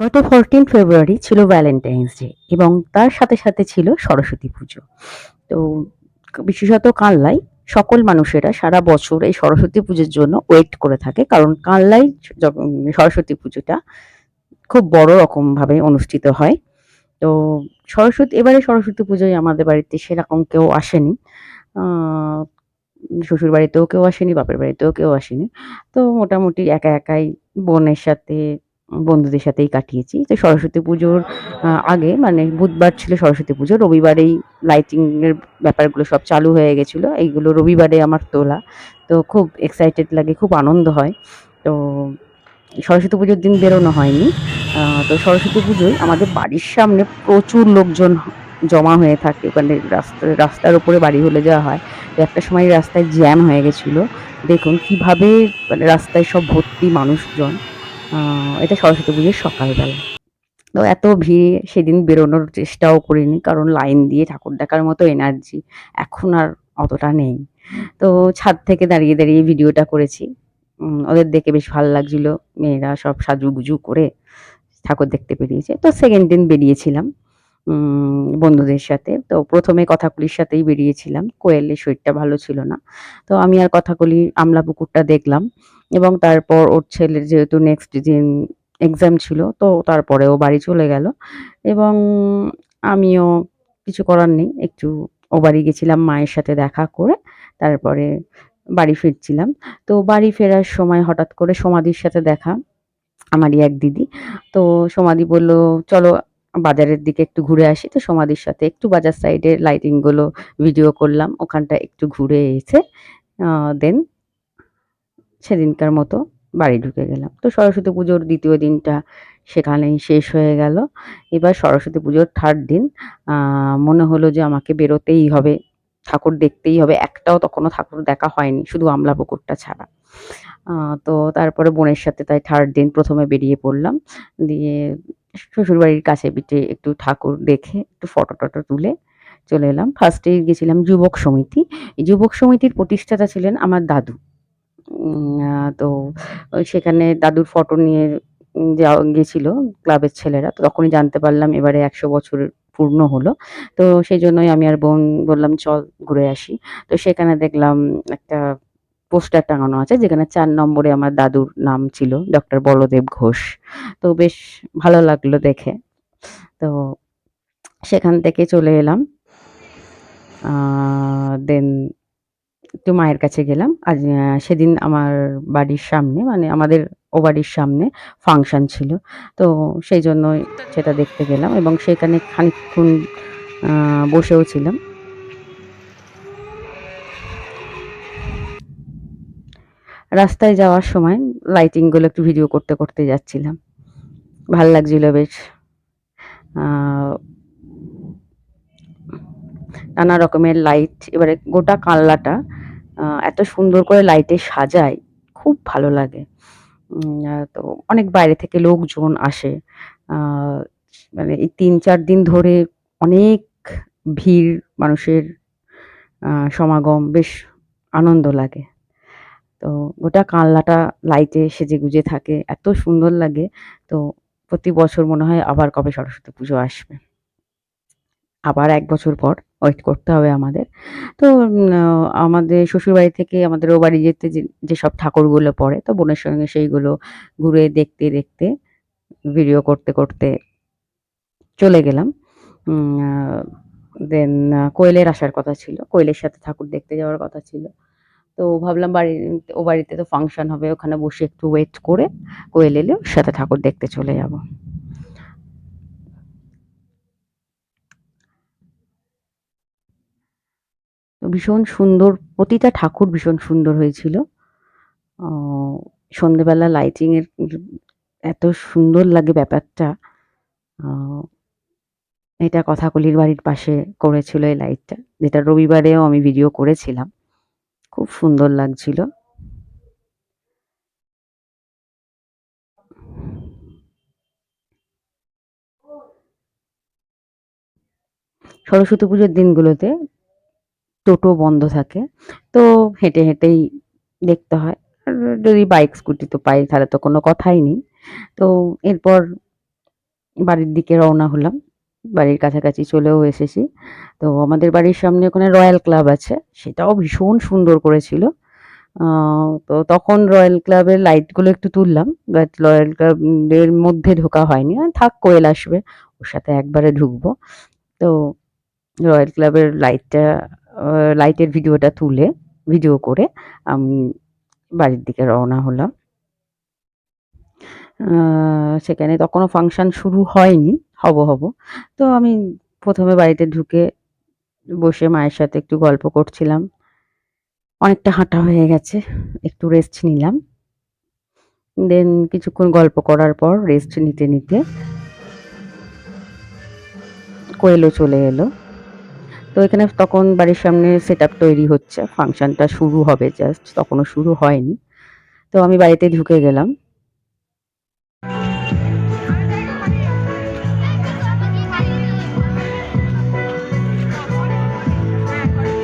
গত fourteen February ছিল Valentine's day এবং তার সাথে সাথে ছিল সরস্বতী পুজো। তো বিশেষত কানলাই, সকল মানুষেরা সারা বছর এই সরস্বতী পুজোর জন্য ওয়েট করে থাকে। কারণ যখন সরস্বতী পুজোটা খুব বড় রকম ভাবে অনুষ্ঠিত হয়। তো সরস্বতী, এবারে সরস্বতী পুজোয় আমাদের বাড়িতে সেরকম কেউ আসেনি। শ্বশুর বাড়িতেও কেউ আসেনি, বাপের বাড়িতেও কেউ আসেনি। তো মোটামুটি একা একাই বোনের সাথে বন্ধুদের সাথেই কাটিয়েছি। তো সরস্বতী পুজোর আগে মানে বুধবার ছিল সরস্বতী পুজো, রবিবারেই লাইটিংয়ের ব্যাপারগুলো সব চালু হয়ে গেছিল। এইগুলো রবিবারে আমার তোলা। তো খুব এক্সাইটেড লাগে, খুব আনন্দ হয়। তো সরস্বতী পুজোর দিন বেরোনো হয়নি। তো সরস্বতী পুজোয় আমাদের বাড়ির সামনে প্রচুর লোকজন জমা হয়ে থাকে। মানে রাস্তা, রাস্তার উপরে বাড়ি হলে যাওয়া হয়। তো একটা সময় রাস্তায় জ্যাম হয়ে গেছিল। দেখুন কীভাবে মানে রাস্তায় সব ভর্তি মানুষজন। এটা সরস্বতী পুজোর সকালবেলা। তো এত ভিড়ে, সেদিন বেরোনোর চেষ্টাও করিনি, কারণ লাইন দিয়ে ঠাকুর দেখার মতো এনার্জি এখন আর অতটা নেই। তো ছাদ থেকে দাঁড়িয়ে দাঁড়িয়ে ভিডিওটা করেছি। ওদের দেখে বেশ ভালো লাগছিল, মেয়েরা সব সাজুগুজু করে ঠাকুর দেখতে বেরিয়েছে। তো সেকেন্ড দিন বেরিয়েছিলাম। বন্ধুদের সাথে। তো প্রথমে কথাকুলির সাথেই বেরিয়েছিলাম। কোয়েলের শরীরটা ভালো ছিল না। তো আমি আর কথাকুলি আমলা পুকুরটা দেখলাম এবং তারপর ওর ছেলের যেহেতু নেক্সট দিন এক্সাম ছিল, তো তারপরে ও বাড়ি চলে গেল এবং আমিও কিছু করার নেই। একটু ও বাড়ি গেছিলাম মায়ের সাথে দেখা করে তারপরে বাড়ি ফিরছিলাম। তো বাড়ি ফেরার সময় হঠাৎ করে সমাধির সাথে দেখা, আমারই এক দিদি। তো সমাধি বলল, চলো বাজারের দিকে একটু ঘুরে আসি, তো সমাধির সাথে একটু বাজার সাইডের লাইটিংগুলো ভিডিও করলাম, ওখানটা একটু ঘুরে এসে দেন সেদিনকার মতো বাড়ি ঢুকে গেলাম। তো সরস্বতী পুজোর দ্বিতীয় দিনটা সেখানেই শেষ হয়ে গেল। এবার সরস্বতী পুজোর থার্ড দিন মনে হলো যে আমাকে বেরোতেই হবে, ঠাকুর দেখতেই হবে, একটাও তখনও ঠাকুর দেখা হয়নি, শুধু আমলা পুকুরটা ছাড়া। তো তারপরে বোনের সাথে তাই থার্ড দিন প্রথমে বেরিয়ে পড়লাম, দিয়ে শ্বশুরবাড়ির কাছে পিঠে একটু ঠাকুর দেখে একটু ফটো টটো তুলে চলে এলাম। ফার্স্টেই গেছিলাম যুবক সমিতি। যুবক সমিতির প্রতিষ্ঠাতা ছিলেন আমার দাদু। তো সেখানে দাদুর ফটো নিয়ে যাওয়া গেছিল ক্লাবের ছেলেরা। তো তখনই জানতে পারলাম এবারে একশো বছর পূর্ণ হলো। তো সেই জন্যই আমি আর বোন বললাম, চল ঘুরে আসি। তো সেখানে দেখলাম একটা পোস্টার টাঙানো আছে, যেখানে চার নম্বরে আমার দাদুর নাম ছিল, ডক্টর বলদেব ঘোষ। তো বেশ ভালো লাগল দেখে। তো সেখান থেকে চলে এলাম। দেন একটু মায়ের কাছে গেলাম। আজ সেদিন আমার বাড়ির সামনে মানে আমাদের ও বাড়ির সামনে ফাংশন ছিল। তো সেই জন্যই সেটা দেখতে গেলাম এবং সেখানে খানিকক্ষণ বসেও ছিলাম। রাস্তায় যাওয়ার সময় লাইটিংগুলো একটু ভিডিও করতে করতে যাচ্ছিলাম। ভালো লাগছিল বেশ। নানা রকমের লাইট এবারে গোটা কানলাটা আহ, এত সুন্দর করে লাইটে সাজায় খুব ভালো লাগে। তো অনেক বাইরে থেকে লোকজন আসে। মানে এই তিন চার দিন ধরে অনেক ভিড় মানুষের সমাগম বেশ আনন্দ লাগে। তো গোটা কানলাটা লাইটে সেজে গুজে থাকে, এত সুন্দর লাগে। তো প্রতি বছর মনে হয় আবার কবে সরস্বতী পুজো আসবে। আবার এক বছর পর ওয়েট করতে হবে আমাদের। তো আমাদের শ্বশুরবাড়ি থেকে আমাদের ও বাড়ি যেতে যেসব ঠাকুরগুলো পড়ে, তো বোনের সঙ্গে সেইগুলো ঘুরে দেখতে দেখতে ভিডিও করতে করতে চলে গেলাম। দেন কোয়েলের আসার কথা ছিল। কোয়েলের সাথে ঠাকুর দেখতে যাওয়ার কথা ছিল। তো ভাবলাম বাড়ি, ও বাড়িতে তো ফাংশন হবে, ওখানে বসে একটু ওয়েট করে কোয়েল এলে ওর সাথে ঠাকুর দেখতে চলে যাব। ভীষণ সুন্দর, প্রতিটা ঠাকুর ভীষণ সুন্দর হয়েছিল। সন্ধেবেলা লাইটিং এর এত সুন্দর লাগে ব্যাপারটা। এটা কথাকলির বাড়ির পাশে করেছিল এই লাইটটা যেটা রবিবারেও আমি ভিডিও করেছিলাম। খুব সুন্দর লাগছিল। সরস্বতী পুজোর দিনগুলোতে টোটো বন্ধ থাকে, তো হেঁটে হেঁটেই দেখতে হয়। আর যদি বাইক স্কুটি তো পাই, তাহলে তো কোনো কথাই নেই। তো এরপর বাড়ির দিকে রওনা হলাম। বাড়ির কাছাকাছি চলেও এসেছি। তো আমাদের বাড়ির সামনে ওখানে রয়্যাল ক্লাব আছে, সেটাও ভীষণ সুন্দর করেছিল। তো তখন রয়্যাল ক্লাবের লাইটগুলো একটু তুললাম, বাট রয়্যাল ক্লাবের মধ্যে ঢোকা হয়নি। থাক, কোয়েল আসবে, ওর সাথে একবারে ঢুকবো। তো রয়্যাল ক্লাবের লাইটটা লাইটের ভিডিওটা তুলে, ভিডিও করে আমি বাড়ির দিকে রওনা হলাম। সেখানে তখনও ফাংশন শুরু হয়নি। হব হব। তো আমি প্রথমে বাড়িতে ঢুকে বসে মায়ের সাথে একটু গল্প করছিলাম। অনেকটা হাঁটা হয়ে গেছে, একটু রেস্ট নিলাম। দেন কিছুক্ষণ গল্প করার পর রেস্ট নিতে নিতে কোয়েলও চলে এলো। তো এখানে তখন বাড়ির সামনে সেট তৈরি হচ্ছে ফাংশনটা শুরু হবে জাস্ট তখনও শুরু হয়নি। তো আমি বাড়িতে ঢুকে গেলাম।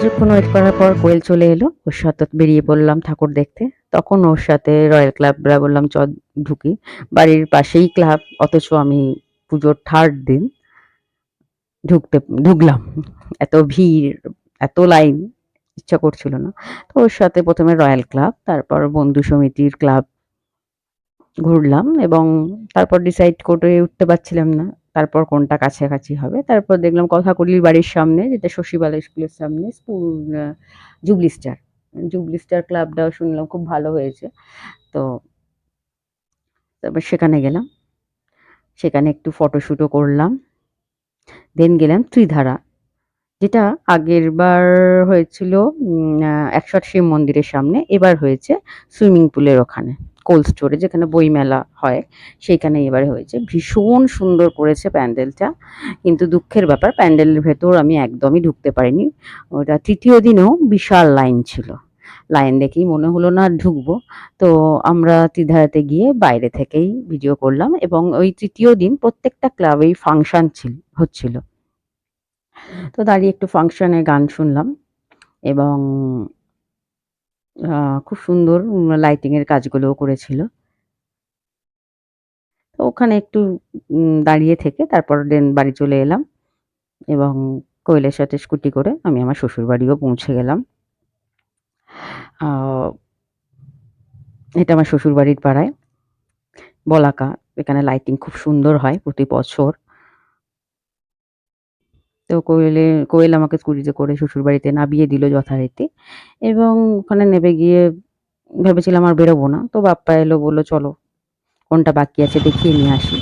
কিছুক্ষণ ওয়েট করার পর কোয়েল চলে এলো। ওর সাথে বেরিয়ে পড়লাম ঠাকুর দেখতে। তখন ওর সাথে রয়্যাল ক্লাবরা বললাম চ ঢুকি। বাড়ির পাশেই ক্লাব অথচ আমি পুজোর থার্ড দিন ঢুকতে, ঢুকলাম। এত ভিড়, এত লাইন ইচ্ছা করছিল না। তো ওর সাথে প্রথমে রয়্যাল ক্লাব তারপর বন্ধু সমিতির ক্লাব ঘুরলাম এবং তারপর ডিসাইড করে উঠতে পারছিলাম না। তারপর কোনটা কাছাকাছি হবে। তারপর দেখলাম কথাকলির বাড়ির সামনে, যেটা শশীবালা স্কুলের সামনে, school jubilee star. Jubilee star ক্লাবটাও শুনলাম খুব ভালো হয়েছে। তো তারপর সেখানে গেলাম। সেখানে একটু ফটোশ্যুটও করলাম। দেন গেলাম ত্রিধারা, যেটা আগের বার হয়েছিল একশো শিব মন্দিরের সামনে, এবার হয়েছে সুইমিং পুলের ওখানে। কোল্ড স্টোরে যেখানে বইমেলা হয়, সেইখানে এবারে হয়েছে। ভীষণ সুন্দর করেছে প্যান্ডেলটা। কিন্তু দুঃখের ব্যাপার, প্যান্ডেলের ভেতর আমি একদমই ঢুকতে পারিনি। ওটা তৃতীয় দিনেও বিশাল লাইন ছিল। লাইন দেখেই মনে হলো না ঢুকবো। তো আমরা তিধারাতে গিয়ে বাইরে থেকেই ভিডিও করলাম এবং ওই তৃতীয় দিন প্রত্যেকটা ক্লাবেই ফাংশন ছিল, হচ্ছিল। তো দাঁড়িয়ে একটু ফাংশনে গান শুনলাম এবং খুব সুন্দর লাইটিং এর কাজগুলোও করেছিল। তো ওখানে একটু দাঁড়িয়ে থেকে তারপর দেন বাড়ি চলে এলাম এবং কোয়েলের সাথে স্কুটি করে আমি আমার শ্বশুর বাড়িও পৌঁছে গেলাম। এটা আমার শ্বশুর বাড়ির পাড়ায়, বলাকা। এখানে লাইটিং খুব সুন্দর হয় প্রতি বছর। তো কোয়েলে, কোয়েল আমাকে স্কুটিতে করে শ্বশুরবাড়িতে নামিয়ে দিল যথারীতি এবং ওখানে নেমে গিয়ে ভেবেছিলাম আর বেরোবো না। তো বাপ্পা এলো, বলল, চলো, কোনটা বাকি আছে দেখিয়ে নিয়ে আসি।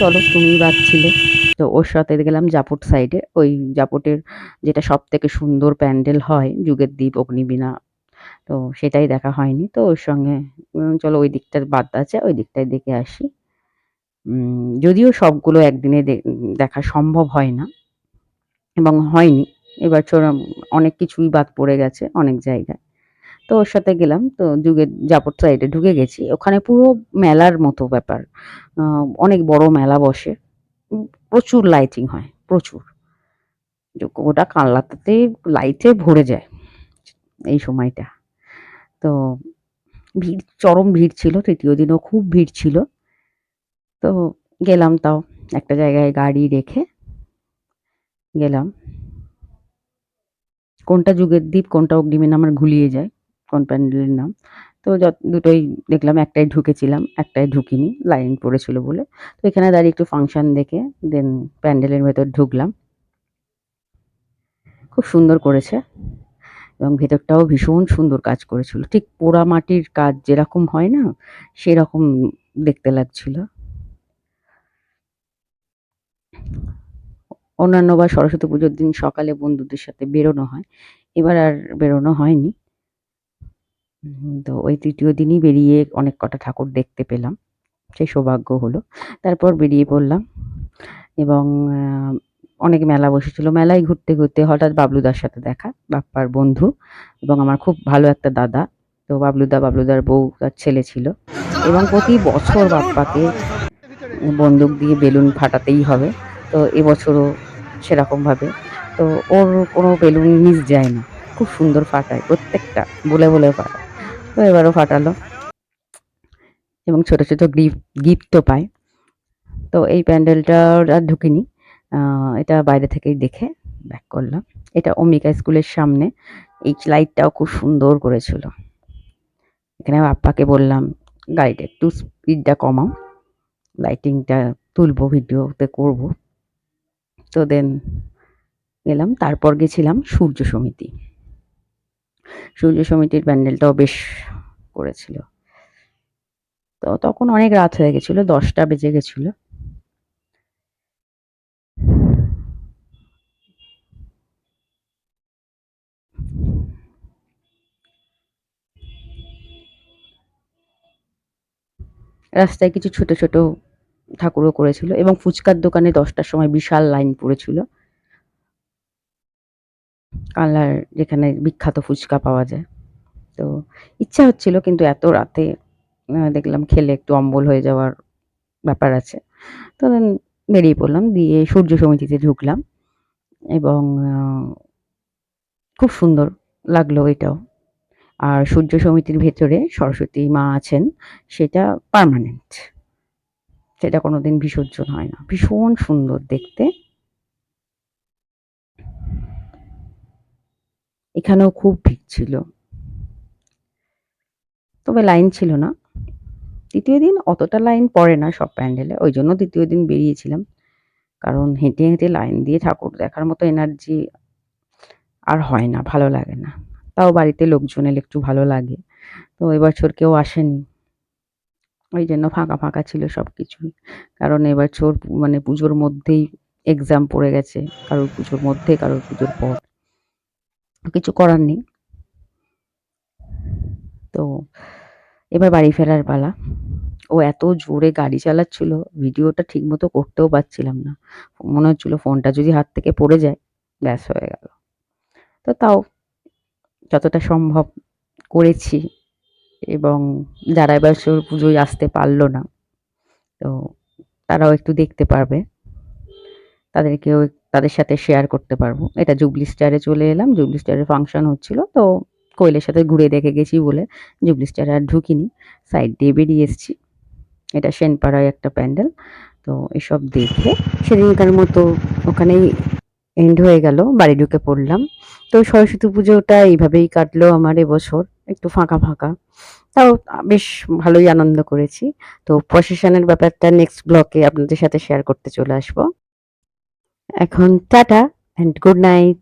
চলো তুমি বাঁচছিলে তো ওর সাথে গেলাম জাপুট সাইডে। ওই জাপুটের যেটা সব থেকে সুন্দর প্যান্ডেল হয়, যুগের দ্বীপ, অগ্নিবীণা, তো সেটাই দেখা হয়নি। তো ওর সঙ্গে চলো, ওই দিকটা বাদ আছে, ওই দিকটায় দেখে আসি। যদিও সবগুলো একদিনে দেখা সম্ভব হয় না এবং হয়নি। এবছর অনেক কিছুই বাদ পড়ে গেছে অনেক জায়গায়। তো ওর সাথে গেলাম, তো যুগের জাপট সাইডে ঢুকে গেছি। ওখানে পুরো মেলার মতো ব্যাপার। অনেক বড় মেলা বসে। প্রচুর লাইটিং হয়, প্রচুর। ওটা কানলাতে লাইটে ভরে যায় এই সময়টা। তো ভিড়, চরম ভিড় ছিল, তৃতীয় দিনও খুব ভিড় ছিল। তো গেলাম তাও একটা জায়গায় গাড়ি রেখে। গেলাম। কোনটা যুগের দ্বীপ, কোনটা অগ্নিমীন আমার ঘুলিয়ে যায়, কোন প্যান্ডেলের নাম। তো যত দুটোই দেখলাম, একটাই ঢুকেছিলাম, একটাই ঢুকিনি, লাইন পড়েছিল বলে। তো এখানে দাঁড়িয়ে একটু ফাংশন দেখে দেন প্যান্ডেলের ভেতর ঢুকলাম। খুব সুন্দর করেছে এবং ভেতরটাও ভীষণ সুন্দর কাজ করেছিল। ঠিক পোড়া মাটির কাজ যেরকম হয় না, সেরকম দেখতে লাগছিল। অন্যান্যবার সরস্বতী পুজোর দিন সকালে বন্ধুদের সাথে বেরোনো হয়। এবার আর বেরোনো হয়নি। তো ওই তৃতীয় দিনই বেরিয়ে অনেক কটা ঠাকুর দেখতে পেলাম। সেই সৌভাগ্য হলো। তারপর বেরিয়ে পড়লাম এবং অনেক মেলা বসেছিল। মেলায় ঘুরতে ঘুরতে হঠাৎ বাবলুদার সাথে দেখা, বাপ্পার বন্ধু এবং আমার খুব ভালো একটা দাদা। তো বাবলুদা, বাবলুদার বউ তার ছেলে ছিল এবং প্রতি বছর বাপ্পাকে বন্দুক দিয়ে বেলুন ফাটাতেই হবে। তো এবছরও সেরকমভাবে। তো ওর কোনো বেলুন মিস যায় না। খুব সুন্দর ফাটায়, প্রত্যেকটা, বলে বলে ফাটায়। তো এবারও ফাটালো। এবং ছোট ছোট গিফট, গিফটও পায়। তো এই প্যান্ডেলটা আর ঢুকিনি। এটা বাইরে থেকেই দেখে ব্যাক করলাম। এটা অম্বিকা স্কুলের সামনে। এই লাইটটাও খুব সুন্দর করেছিল। এখানে আপ্পাকে বললাম, গাড়িটা একটু স্পিডটা কমাও। লাইটিংটা তুলবো ভিডিওতে করব। তো দেন গেলাম। তারপর গেছিলাম সূর্য সমিতি। সূর্য সমিতির প্যান্ডেলটাও বেশ করেছিল। তো তখন অনেক রাত হয়ে গেছিল, দশটা বেজে গেছিল। রাস্তায় কিছু ছোট ছোট ঠাকুরও করেছিল এবং ফুচকার দোকানে দশটার সময় বিশাল লাইন পড়েছিল। কালার যেখানে বিখ্যাত ফুচকা পাওয়া যায়। তো ইচ্ছা হচ্ছিল কিন্তু এত রাতে দেখলাম খেলে একটু অম্বল হয়ে যাওয়ার ব্যাপার আছে। তো বেরিয়ে পড়লাম, দিয়ে সূর্য সমিতিতে ঢুকলাম এবং খুব সুন্দর লাগল এটাও। আর সূর্য সমিতির ভেতরে সরস্বতী মা আছেন, সেটা পার্মানেন্ট। সেটা কোনোদিন বিসর্জন হয় না। ভীষণ সুন্দর দেখতে। এখানেও খুব ভিড় ছিল। তবে লাইন ছিল না। তৃতীয় দিন অতটা লাইন পড়ে না সব প্যান্ডেলে। ওই জন্য দ্বিতীয় দিন বেরিয়েছিলাম। কারণ হেঁটে হেঁটে লাইন দিয়ে ঠাকুর দেখার মতো এনার্জি আর হয় না, ভালো লাগে না। তাও বাড়িতে লোকজন এলে একটু ভালো লাগে। তো এবছর কেউ আসেনি। ওই জন্য ফাঁকা ফাঁকা ছিল সব কিছুই কারণ এবার পু- মানে পুজোর মধ্যেই এক্সাম পড়ে গেছে, কারোর পুজোর মধ্যে, কারোর পুজোর পর। কিছু করার নেই। তো এবার বাড়ি ফেরার পালা। ও এত জোরে গাড়ি চালাচ্ছিল, ভিডিওটা ঠিক মতো করতেও পারছিলাম না। মনে হচ্ছিল ফোনটা যদি হাত থেকে পড়ে যায়, ব্যাস হয়ে গেল। তো তাও যতটা সম্ভব করেছি। এবং যারা এবার পুজোয় আসতে পারল না, তো তারাও একটু দেখতে পারবে। তাদেরকেও তাদের সাথে শেয়ার করতে পারব। এটা জুবলি স্টারে চলে এলাম। জুবলি স্টারের ফাংশন হচ্ছিল, তো কোয়েলের সাথে ঘুরে দেখে গেছি বলে জুবলি স্টারে আর ঢুকিনি। সাইড দিয়ে বেরিয়ে এসেছি। এটা সেনপাড়ায় একটা প্যান্ডেল, তো এসব দেখে সেদিনকার মতো ওখানেই এন্ড হয়ে গেল, বাড়ি ঢুকে পড়লাম। তো সরস্বতী পুজোটা এইভাবেই কাটলো আমার এবছর। একটু ফাঁকা ফাঁকা। তাও বেশ ভালোই আনন্দ করেছি। তো প্রসেশনের ব্যাপারটা নেক্সট ব্লকে আপনাদের সাথে শেয়ার করতে চলে আসব। এখন টাটা অ্যান্ড গুড নাইট